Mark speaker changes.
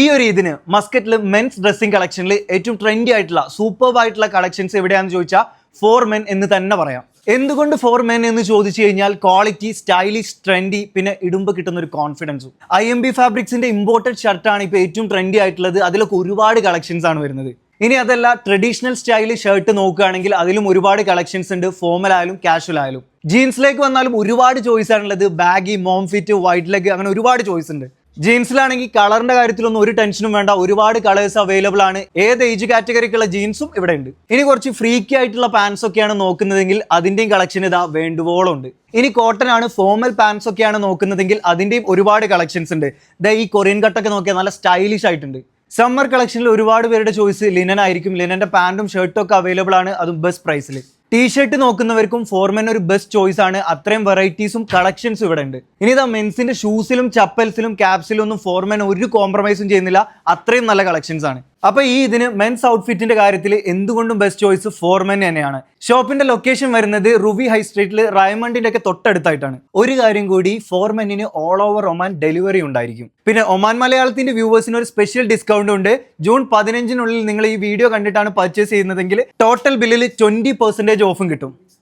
Speaker 1: ഈ ഒരു ഇതിന് മസ്കറ്റിൽ മെൻസ് ഡ്രസ്സിംഗ് കളക്ഷനിൽ ഏറ്റവും ട്രെൻഡി ആയിട്ടുള്ള സൂപ്പർബ് ആയിട്ടുള്ള കളക്ഷൻസ് എവിടെയാണെന്ന് ചോദിച്ചാൽ ഫോർ മെൻ എന്ന് തന്നെ പറയാം. എന്തുകൊണ്ട് ഫോർ മെൻ എന്ന് ചോദിച്ചു കഴിഞ്ഞാൽ ക്വാളിറ്റി സ്റ്റൈലിഷ് ട്രെൻഡി പിന്നെ ഇടുമ്പ് കിട്ടുന്ന ഒരു കോൺഫിഡൻസും ഐ എം ബി ഫാബ്രിക്സിന്റെ ഇമ്പോർട്ടഡ് ഷർട്ടാണ് ഇപ്പോൾ ഏറ്റവും ട്രെൻഡി ആയിട്ടുള്ളത്. അതിലൊക്കെ ഒരുപാട് കളക്ഷൻസ് ആണ് വരുന്നത്. ഇനി അതല്ല ട്രഡീഷണൽ സ്റ്റൈലിൽ ഷർട്ട് നോക്കുകയാണെങ്കിൽ അതിലും ഒരുപാട് കളക്ഷൻസ് ഉണ്ട്. ഫോമൽ ആയാലും കാഷ്വൽ ആയാലും. ജീൻസിലേക്ക് വന്നാലും ഒരുപാട് ചോയ്സ് ആണുള്ളത്. Baggy mom fit wide leg അങ്ങനെ ഒരുപാട് ചോയ്സ് ഉണ്ട്. ജീൻസിലാണെങ്കിൽ കളറിന്റെ കാര്യത്തിലൊന്നും ഒരു ടെൻഷനും വേണ്ട. ഒരുപാട് കളേഴ്സ് അവൈലബിൾ ആണ്. ഏത് ഏജ് കാറ്റഗറിക്കുള്ള ജീൻസും ഇവിടെ ഉണ്ട്. ഇനി കുറച്ച് ഫ്രീക്കി ആയിട്ടുള്ള പാൻസ് ഒക്കെയാണ് നോക്കുന്നതെങ്കിൽ അതിന്റെയും കളക്ഷൻ ഇതാ വേണ്ടുവോളം ഉണ്ട് ഇനി കോട്ടൺ ആണ് ഫോമൽ പാൻസ് ഒക്കെയാണ് നോക്കുന്നതെങ്കിൽ അതിന്റെയും ഒരുപാട് കളക്ഷൻസ് ഉണ്ട്. ദാ ഈ കൊറിയൻ കട്ടൊക്കെ നോക്കിയാൽ നല്ല സ്റ്റൈലിഷ് ആയിട്ടുണ്ട്. സമ്മർ കളക്ഷനിൽ ഒരുപാട് പേരുടെ ചോയ്സ് ലിനൻ ആയിരിക്കും. ലിനന്റെ പാന്റും ഷർട്ടും ഒക്കെ അവൈലബിൾ ആണ്. അതും ബെസ്റ്റ് പ്രൈസിൽ ടീഷർട്ട് നോക്കുന്നവർക്കും ഫോർമൻ ഒരു ബെസ്റ്റ് ചോയ്സ് ആണ്. അത്രയും വെറൈറ്റീസും കളക്ഷൻസും ഇവിടെ ഉണ്ട് ഇനി ഇതാ മെൻസിന്റെ ഷൂസിലും ചപ്പൽസിലും ക്യാപ്സിലും ഒന്നും ഫോർമൻ ഒരു കോംപ്രമൈസും ചെയ്യുന്നില്ല. അത്രയും നല്ല കളക്ഷൻസ് ആണ്. അപ്പൊ ഈ ഇതിന് മെൻസ് ഔട്ട്ഫിറ്റിന്റെ കാര്യത്തിൽ എന്തുകൊണ്ടും ബെസ്റ്റ് ചോയ്സ് ഫോർമെൻ തന്നെയാണ്. ഷോപ്പിന്റെ ലൊക്കേഷൻ വരുന്നത് റുവി ഹൈ സ്ട്രീറ്റിൽ റയമണ്ടിന്റെ ഒക്കെ തൊട്ടടുത്തായിട്ടാണ്. ഒരു കാര്യം കൂടി ഫോർമെന്നിന് ഓൾ ഓവർ ഒമാൻ ഡെലിവറി ഉണ്ടായിരിക്കും. പിന്നെ ഒമാൻ മലയാളത്തിന്റെ വ്യൂവേഴ്സിന് ഒരു സ്പെഷ്യൽ ഡിസ്കൗണ്ട് ഉണ്ട്. ജൂൺ പതിനഞ്ചിനുള്ളിൽ നിങ്ങൾ ഈ വീഡിയോ കണ്ടിട്ടാണ് പർച്ചേസ് ചെയ്യുന്നതെങ്കിൽ ടോട്ടൽ ബില്ലിൽ ട്വന്റി പെർസെന്റേജ് ഓഫും കിട്ടും.